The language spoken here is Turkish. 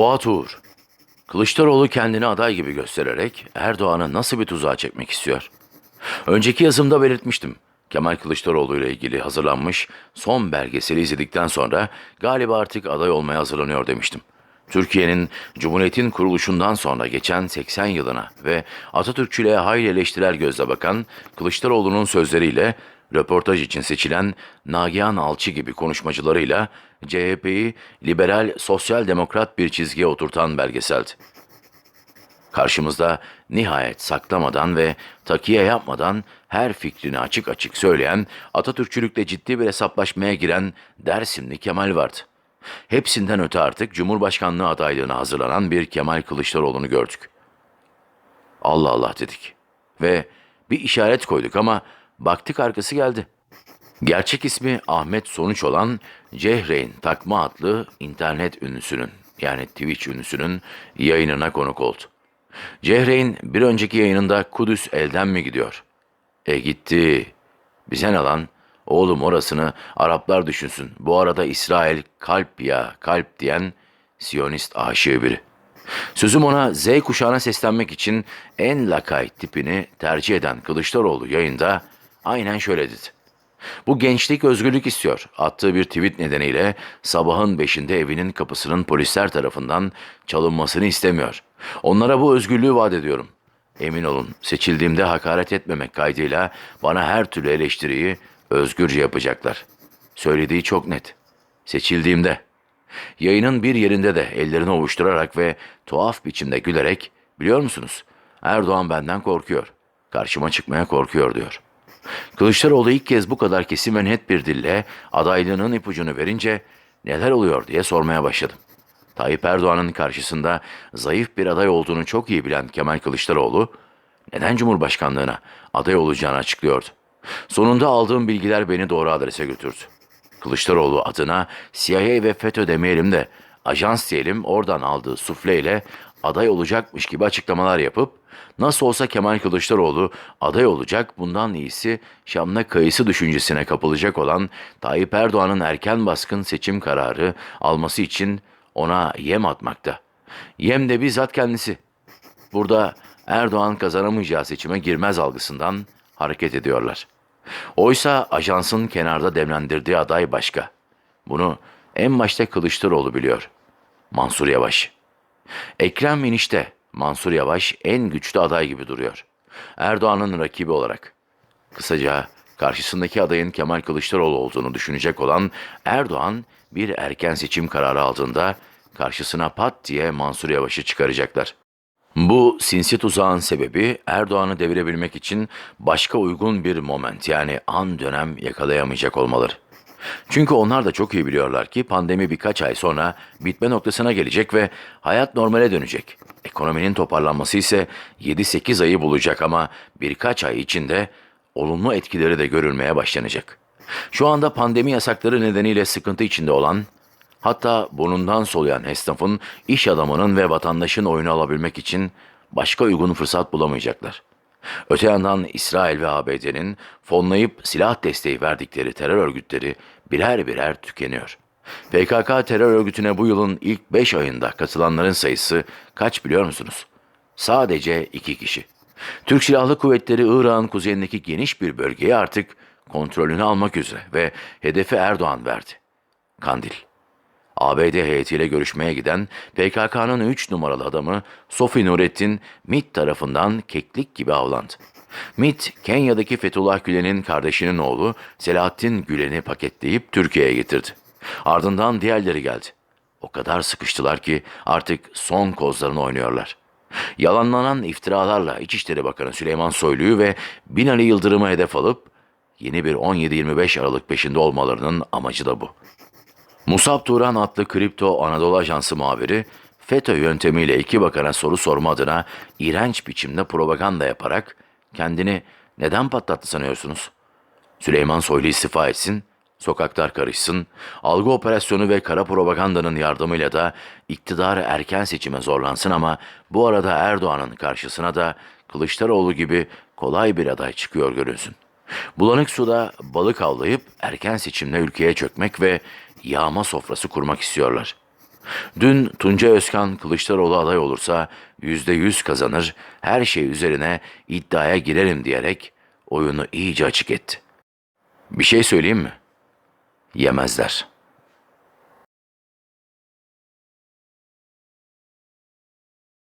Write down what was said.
Fuat Uğur, Kılıçdaroğlu kendini aday gibi göstererek Erdoğan'ı nasıl bir tuzağa çekmek istiyor? Önceki yazımda belirtmiştim. Kemal Kılıçdaroğlu ile ilgili hazırlanmış son belgeseli izledikten sonra galiba artık aday olmaya hazırlanıyor demiştim. Türkiye'nin Cumhuriyet'in kuruluşundan sonra geçen 80 yılına ve Atatürkçülüğe hayli eleştirel gözle bakan Kılıçdaroğlu'nun sözleriyle röportaj için seçilen Nagihan Alçı gibi konuşmacılarıyla CHP'yi liberal sosyal demokrat bir çizgiye oturtan belgeseldi. Karşımızda nihayet saklamadan ve takiye yapmadan her fikrini açık açık söyleyen, Atatürkçülükle ciddi bir hesaplaşmaya giren Dersimli Kemal vardı. Hepsinden öte artık Cumhurbaşkanlığı adaylığına hazırlanan bir Kemal Kılıçdaroğlu'nu gördük. Allah Allah dedik. Ve bir işaret koyduk ama baktık arkası geldi. Gerçek ismi Ahmet Sonuç olan Cehreyn Takma adlı internet ünlüsünün yani Twitch ünlüsünün yayınına konuk oldu. Cehreyn bir önceki yayınında Kudüs elden mi gidiyor? E gitti. Bize ne lan? Oğlum orasını Araplar düşünsün. Bu arada İsrail kalp ya kalp diyen Siyonist aşığı biri. Sözüm ona Z kuşağına seslenmek için en lakay tipini tercih eden Kılıçdaroğlu yayında aynen şöyle dedi. Bu gençlik özgürlük istiyor. Attığı bir tweet nedeniyle sabahın beşinde evinin kapısının polisler tarafından çalınmasını istemiyor. Onlara bu özgürlüğü vaat ediyorum. Emin olun seçildiğimde hakaret etmemek kaydıyla bana her türlü eleştiriyi özgürce yapacaklar. Söylediği çok net. Seçildiğimde. Yayının bir yerinde de ellerini ovuşturarak ve tuhaf biçimde gülerek biliyor musunuz? Erdoğan benden korkuyor. Karşıma çıkmaya korkuyor diyor.'' Kılıçdaroğlu ilk kez bu kadar kesin ve net bir dille adaylığının ipucunu verince neler oluyor diye sormaya başladım. Tayyip Erdoğan'ın karşısında zayıf bir aday olduğunu çok iyi bilen Kemal Kılıçdaroğlu neden Cumhurbaşkanlığına aday olacağını açıklıyordu. Sonunda aldığım bilgiler beni doğru adrese götürdü. Kılıçdaroğlu adına CIA ve FETÖ demeyelim de ajans diyelim oradan aldığı sufleyle aday olacakmış gibi açıklamalar yapıp nasıl olsa Kemal Kılıçdaroğlu aday olacak bundan iyisi Şam'la kayısı düşüncesine kapılacak olan Tayyip Erdoğan'ın erken baskın seçim kararı alması için ona yem atmakta. Yem de bizzat kendisi. Burada Erdoğan kazanamayacağı seçime girmez algısından hareket ediyorlar. Oysa ajansın kenarda demlendirdiği aday başka. Bunu en başta Kılıçdaroğlu biliyor. Mansur Yavaş. Ekrem Enişte, Mansur Yavaş en güçlü aday gibi duruyor. Erdoğan'ın rakibi olarak. Kısaca karşısındaki adayın Kemal Kılıçdaroğlu olduğunu düşünecek olan Erdoğan bir erken seçim kararı aldığında karşısına pat diye Mansur Yavaş'ı çıkaracaklar. Bu sinsi tuzağın sebebi Erdoğan'ı devirebilmek için başka uygun bir moment yani an dönem yakalayamayacak olmaları. Çünkü onlar da çok iyi biliyorlar ki pandemi birkaç ay sonra bitme noktasına gelecek ve hayat normale dönecek. Ekonominin toparlanması ise 7-8 ayı bulacak ama birkaç ay içinde olumlu etkileri de görülmeye başlanacak. Şu anda pandemi yasakları nedeniyle sıkıntı içinde olan, hatta burnundan soluyan esnafın, iş adamının ve vatandaşın oyunu alabilmek için başka uygun fırsat bulamayacaklar. Öte yandan İsrail ve ABD'nin fonlayıp silah desteği verdikleri terör örgütleri birer birer tükeniyor. PKK terör örgütüne bu yılın ilk 5 ayında katılanların sayısı kaç biliyor musunuz? Sadece 2 kişi. Türk Silahlı Kuvvetleri Irak'ın kuzeyindeki geniş bir bölgeyi artık kontrolünü almak üzere ve hedefi Erdoğan verdi. Kandil. ABD heyetiyle görüşmeye giden PKK'nın 3 numaralı adamı Sofi Nurettin MIT tarafından keklik gibi avlandı. MIT, Kenya'daki Fethullah Gülen'in kardeşinin oğlu Selahattin Gülen'i paketleyip Türkiye'ye getirdi. Ardından diğerleri geldi. O kadar sıkıştılar ki artık son kozlarını oynuyorlar. Yalanlanan iftiralarla İçişleri Bakanı Süleyman Soylu'yu ve Binali Yıldırım'ı hedef alıp yeni bir 17-25 Aralık peşinde olmalarının amacı da bu. Musab Turan adlı Kripto Anadolu Ajansı muhabiri FETÖ yöntemiyle iki bakana soru sorma adına iğrenç biçimde propaganda yaparak kendini neden patlattı sanıyorsunuz? Süleyman Soylu istifa etsin, sokaklar karışsın, algı operasyonu ve kara propagandanın yardımıyla da iktidar erken seçime zorlansın ama bu arada Erdoğan'ın karşısına da Kılıçdaroğlu gibi kolay bir aday çıkıyor görünsün. Bulanık suda balık avlayıp erken seçimle ülkeye çökmek ve yağma sofrası kurmak istiyorlar. Dün Tunca Özkan Kılıçdaroğlu aday olursa yüzde yüz kazanır, her şey üzerine iddiaya girerim diyerek oyunu iyice açık etti. Bir şey söyleyeyim mi? Yemezler.